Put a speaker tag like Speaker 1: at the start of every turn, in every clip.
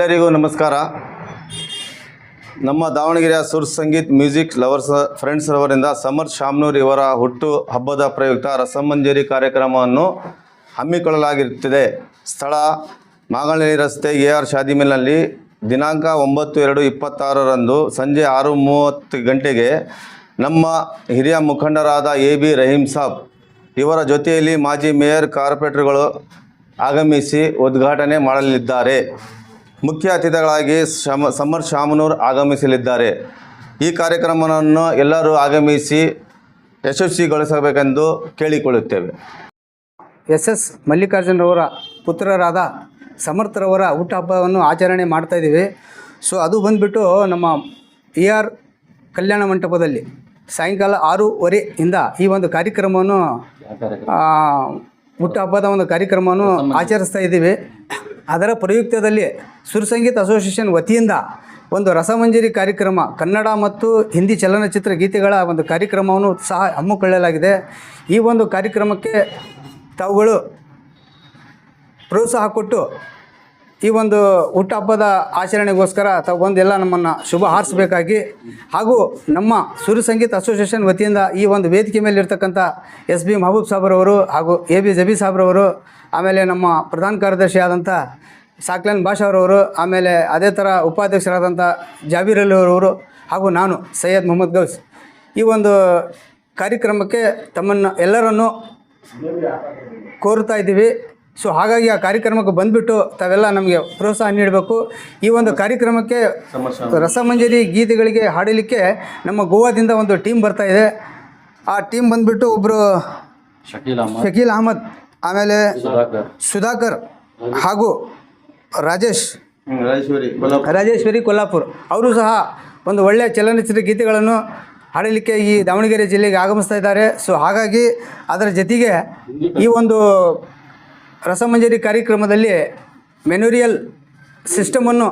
Speaker 1: ಎಲ್ಲರಿಗೂ ನಮಸ್ಕಾರ. ನಮ್ಮ ದಾವಣಗೆರೆಯ Sur Sangeet music lovers, friends ರವರಿಂದ Samar Shamanur ಇವರ ಹುಟ್ಟು ಹಬ್ಬದ ಪ್ರಯುಕ್ತ ರಸಮಂಜರಿ ಕಾರ್ಯಕ್ರಮವನ್ನು ಹಮ್ಮಿಕೊಳ್ಳಲಾಗಿರುತ್ತದೆ. ಸ್ಥಳ ಮಾಗನಹಳ್ಳಿ ರಸ್ತೆ ಎ ಆರ್ ಶಾದಿಮಿಲ್ನಲ್ಲಿ ದಿನಾಂಕ ಒಂಬತ್ತು ಎರಡು ಇಪ್ಪತ್ತಾರರಂದು ಸಂಜೆ ಆರು ಮೂವತ್ತು ಗಂಟೆಗೆ ನಮ್ಮ ಹಿರಿಯ ಮುಖಂಡರಾದ ಎ ಬಿ ರಹೀಂ ಸಾಬ್ ಇವರ ಜೊತೆಯಲ್ಲಿ ಮಾಜಿ ಮೇಯರ್ ಕಾರ್ಪೊರೇಟರ್ಗಳು ಆಗಮಿಸಿ ಉದ್ಘಾಟನೆ ಮಾಡಲಿದ್ದಾರೆ. ಮುಖ್ಯ ಅತಿಥಿಗಳಾಗಿ ಶಮ, ಸಮರ್ ಶಾಮನೂರ್ ಆಗಮಿಸಲಿದ್ದಾರೆ. ಈ ಕಾರ್ಯಕ್ರಮವನ್ನು ಎಲ್ಲರೂ ಆಗಮಿಸಿ ಯಶಸ್ವಿಗೊಳಿಸಬೇಕೆಂದು ಕೇಳಿಕೊಳ್ಳುತ್ತೇವೆ.
Speaker 2: ಎಸ್ ಎಸ್ ಮಲ್ಲಿಕಾರ್ಜುನರವರ ಪುತ್ರರಾದ ಸಮರ್ಥರವರ ಹುಟ್ಟುಹಬ್ಬವನ್ನು ಆಚರಣೆ ಮಾಡ್ತಾ ಇದ್ದೀವಿ. ಸೊ, ಅದು ಬಂದುಬಿಟ್ಟು ನಮ್ಮ ಇ ಆರ್ ಕಲ್ಯಾಣ ಮಂಟಪದಲ್ಲಿ ಸಾಯಂಕಾಲ ಆರೂವರೆಯಿಂದ ಈ ಒಂದು ಕಾರ್ಯಕ್ರಮವನ್ನು ಹುಟ್ಟುಹಬ್ಬದ ಒಂದು ಕಾರ್ಯಕ್ರಮವನ್ನು ಆಚರಿಸ್ತಾ ಇದ್ದೀವಿ. ಅದರ ಪ್ರಯುಕ್ತದಲ್ಲಿ ಸುರಸಂಗೀತ ಅಸೋಸಿಯೇಷನ್ ವತಿಯಿಂದ ಒಂದು ರಸಮಂಜರಿ ಕಾರ್ಯಕ್ರಮ, ಕನ್ನಡ ಮತ್ತು ಹಿಂದಿ ಚಲನಚಿತ್ರ ಗೀತೆಗಳ ಒಂದು ಕಾರ್ಯಕ್ರಮವನ್ನು ಸಹ ಹಮ್ಮಿಕೊಳ್ಳಲಾಗಿದೆ. ಈ ಒಂದು ಕಾರ್ಯಕ್ರಮಕ್ಕೆ ತಾವುಗಳು ಪ್ರೋತ್ಸಾಹ ಕೊಟ್ಟು ಈ ಒಂದು ಹುಟ್ಟುಹಬ್ಬದ ಆಚರಣೆಗೋಸ್ಕರ ತಾವು ಬಂದೆಲ್ಲ ನಮ್ಮನ್ನು ಶುಭ ಹಾರಿಸಬೇಕಾಗಿ ಹಾಗೂ ನಮ್ಮ ಸುರು ಸಂಗೀತ ಅಸೋಸಿಯೇಷನ್ ವತಿಯಿಂದ ಈ ಒಂದು ವೇದಿಕೆ ಮೇಲೆ ಇರ್ತಕ್ಕಂಥ ಎಸ್ ಬಿ ಮಹಬೂಬ್ ಸಾಬ್ರವರು ಹಾಗೂ ಎ ಬಿ ಜಬಿ ಸಾಬ್ರವರು, ಆಮೇಲೆ ನಮ್ಮ ಪ್ರಧಾನ ಕಾರ್ಯದರ್ಶಿ ಆದಂಥ ಸಾಕ್ಲನ್ ಭಾಷಾ ಅವರವರು ಆಮೇಲೆ ಅದೇ ಥರ ಉಪಾಧ್ಯಕ್ಷರಾದಂಥ ಜಾಬೀರ್ ಅಲಿ ಅವರವರು ಹಾಗೂ ನಾನು, ಸೈಯದ್ ಮೊಹಮ್ಮದ್ ಗೌಸ್. ಈ ಒಂದು ಕಾರ್ಯಕ್ರಮಕ್ಕೆ ತಮ್ಮನ್ನು ಎಲ್ಲರನ್ನು ಕೋರುತ್ತಾ ಇದ್ದೀವಿ. ಸೊ ಹಾಗಾಗಿ ಆ ಕಾರ್ಯಕ್ರಮಕ್ಕೆ ಬಂದುಬಿಟ್ಟು ತಾವೆಲ್ಲ ನಮಗೆ ಪ್ರೋತ್ಸಾಹ ನೀಡಬೇಕು. ಈ ಒಂದು ಕಾರ್ಯಕ್ರಮಕ್ಕೆ ರಸಮಂಜರಿ ಗೀತೆಗಳಿಗೆ ಹಾಡಲಿಕ್ಕೆ ನಮ್ಮ ಗೋವಾದಿಂದ ಒಂದು ಟೀಮ್ ಬರ್ತಾ ಇದೆ. ಆ ಟೀಮ್ ಬಂದುಬಿಟ್ಟು ಒಬ್ಬರು
Speaker 3: ಶಕೀಲ್ ಅಹಮದ್.
Speaker 2: ಆಮೇಲೆ
Speaker 3: ಸುಧಾಕರ್.
Speaker 2: ಹಾಗೂ ರಾಜೇಶ್.
Speaker 1: ರಾಜೇಶ್ವರಿ
Speaker 2: ರಾಜೇಶ್ವರಿ ಕೊಲ್ಲಾಪುರ್. ಅವರು ಸಹ ಒಂದು ಒಳ್ಳೆಯ ಚಲನಚಿತ್ರ ಗೀತೆಗಳನ್ನು ಹಾಡಲಿಕ್ಕೆ ಈ ದಾವಣಗೆರೆ ಜಿಲ್ಲೆಗೆ ಆಗಮಿಸ್ತಾ ಇದ್ದಾರೆ. ಸೊ ಹಾಗಾಗಿ ಅದರ ಜೊತೆಗೆ ಈ ಒಂದು ರಸಮಂಜರಿ ಕಾರ್ಯಕ್ರಮದಲ್ಲಿ ಮೆನೋರಿಯಲ್ ಸಿಸ್ಟಮನ್ನು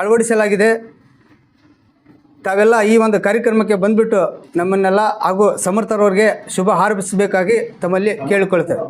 Speaker 2: ಅಳವಡಿಸಲಾಗಿದೆ. ತಾವೆಲ್ಲ ಈ ಒಂದು ಕಾರ್ಯಕ್ರಮಕ್ಕೆ ಬಂದುಬಿಟ್ಟು ನಮ್ಮನ್ನೆಲ್ಲ ಹಾಗೂ ಸಮರ್ಥರವ್ರಿಗೆ ಶುಭ ಹಾರೈಸಬೇಕಾಗಿ ತಮ್ಮಲ್ಲಿ ಕೇಳಿಕೊಳ್ತೇವೆ.